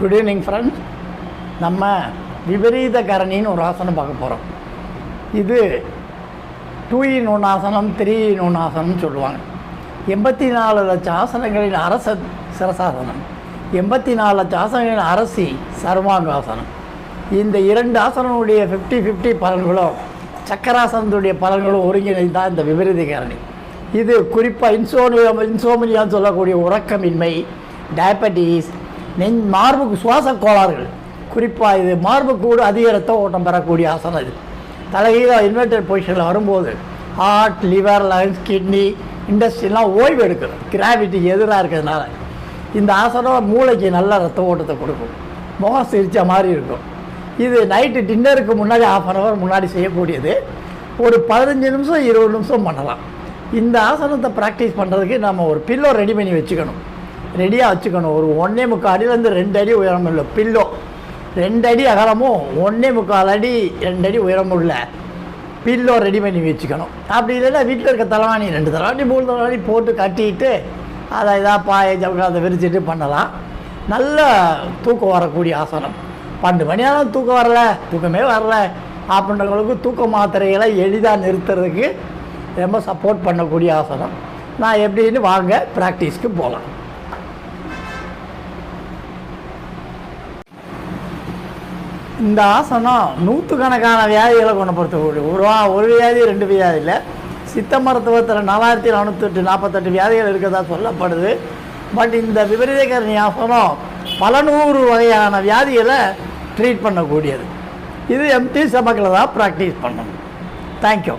Good evening friends நம்ம விபரீத கரணின்னு ஒரு ஆசனம் பார்க்க போகிறோம் இது டூ இன் ஒன் ஆசனம் த்ரீ இன் ஒன் ஆசனம்னு சொல்லுவாங்க. எண்பத்தி நாலு லட்சம் ஆசனங்களின் அரச சிரசாசனம் எண்பத்தி நாலு லட்சம் ஆசனங்களின் அரசி சர்வாங்காசனம் இந்த இரண்டு ஆசனங்களுடைய ஃபிஃப்டி ஃபிஃப்டி பலன்களும் சக்கராசனத்துடைய பலன்களும் ஒருங்கிணைந்தால் இந்த விபரீத கரணி இது குறிப்பாக இன்சோனியம் இன்சோமினியான்னு சொல்லக்கூடிய உறக்கமின்மை டயபெட்டிஸ் நெஞ் மார்புக்கு சுவாச கோளாறுகள். குறிப்பாக இது மார்புக்கூடு அதிக ரத்த ஓட்டம் பெறக்கூடிய ஆசனம் இது. தலைகீழாக இன்வெர்டட் பொசிஷனில் வரும்போது ஹார்ட் லிவர் லங்ஸ் கிட்னி இண்டஸ்ட்ரிலாம் ஓய்வு எடுக்கணும் கிராவிட்டிக்கு எதிராக இருக்கிறதுனால. இந்த ஆசனம் மூளைக்கு நல்ல ரத்த ஓட்டத்தை கொடுக்கும். முகம் சிரித்த மாதிரி இருக்கும். இது நைட்டு டின்னருக்கு முன்னாடி ஆஃப் அன் ஹவர் முன்னாடி செய்யக்கூடியது. ஒரு பதினஞ்சு நிமிஷம் இருபது நிமிஷம் பண்ணலாம். இந்த ஆசனத்தை ப்ராக்டிஸ் பண்ணுறதுக்கு நம்ம ஒரு பில்லோ ரெடி பண்ணி வச்சுக்கணும். ரெடியாக வச்சுக்கணும். ஒரு ஒன்றே முக்கால் அடியிலேருந்து ரெண்டு அடி உயரம் இல்லை பில்லோ. ரெண்டு அடி அகலமும் ஒன்றே முக்கால் அடி ரெண்டு அடி உயரம் உள்ள பில்லோ ரெடி பண்ணி வச்சுக்கணும். அப்படி இல்லைன்னா வீட்டில் இருக்க தலைவாணி ரெண்டு தலைவாணி மூணு தலைவாணி போட்டு கட்டிட்டு அதை இதாக பாய அதை விரிச்சிட்டு பண்ணலாம். நல்ல தூக்கம் வரக்கூடிய ஆசனம். பன்னெண்டு மணி ஆனால் தூக்கம் வரல தூக்கமே வரல. அப்படின்றவங்களுக்கு தூக்க மாத்திரைகளை எளிதாக நிறுத்துறதுக்கு ரொம்ப சப்போர்ட் பண்ணக்கூடிய ஆசனம். நான் எப்படின்னு வாங்க ப்ராக்டிஸ்க்கு போகலாம். இந்த ஆசனம் நூற்றுக்கணக்கான வியாதிகளை குணப்படுத்தக்கூடிய ஒரு வா- ஒரு வியாதி ரெண்டு வியாதி இல்லை. சித்த மருத்துவத்தில் நாலாயிரத்தி நானூற்றி நாற்பத்தெட்டு வியாதிகள் இருக்கிறதா சொல்லப்படுது. பட் இந்த விபரீதகரணி ஆசனம் பல நூறு வகையான வியாதிகளை ட்ரீட் பண்ணக்கூடியது. இது எம்டி சமக்கில் தான் ப்ராக்டிஸ் பண்ணணும். தேங்க்யூ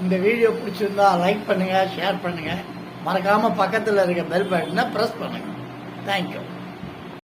இந்த வீடியோ பிடிச்சிருந்தா லைக் பண்ணுங்கள் ஷேர் பண்ணுங்கள் மறக்காமல் பக்கத்தில் இருக்க பெல் பட்டனை ப்ரெஸ் பண்ணுங்கள் தேங்க்யூ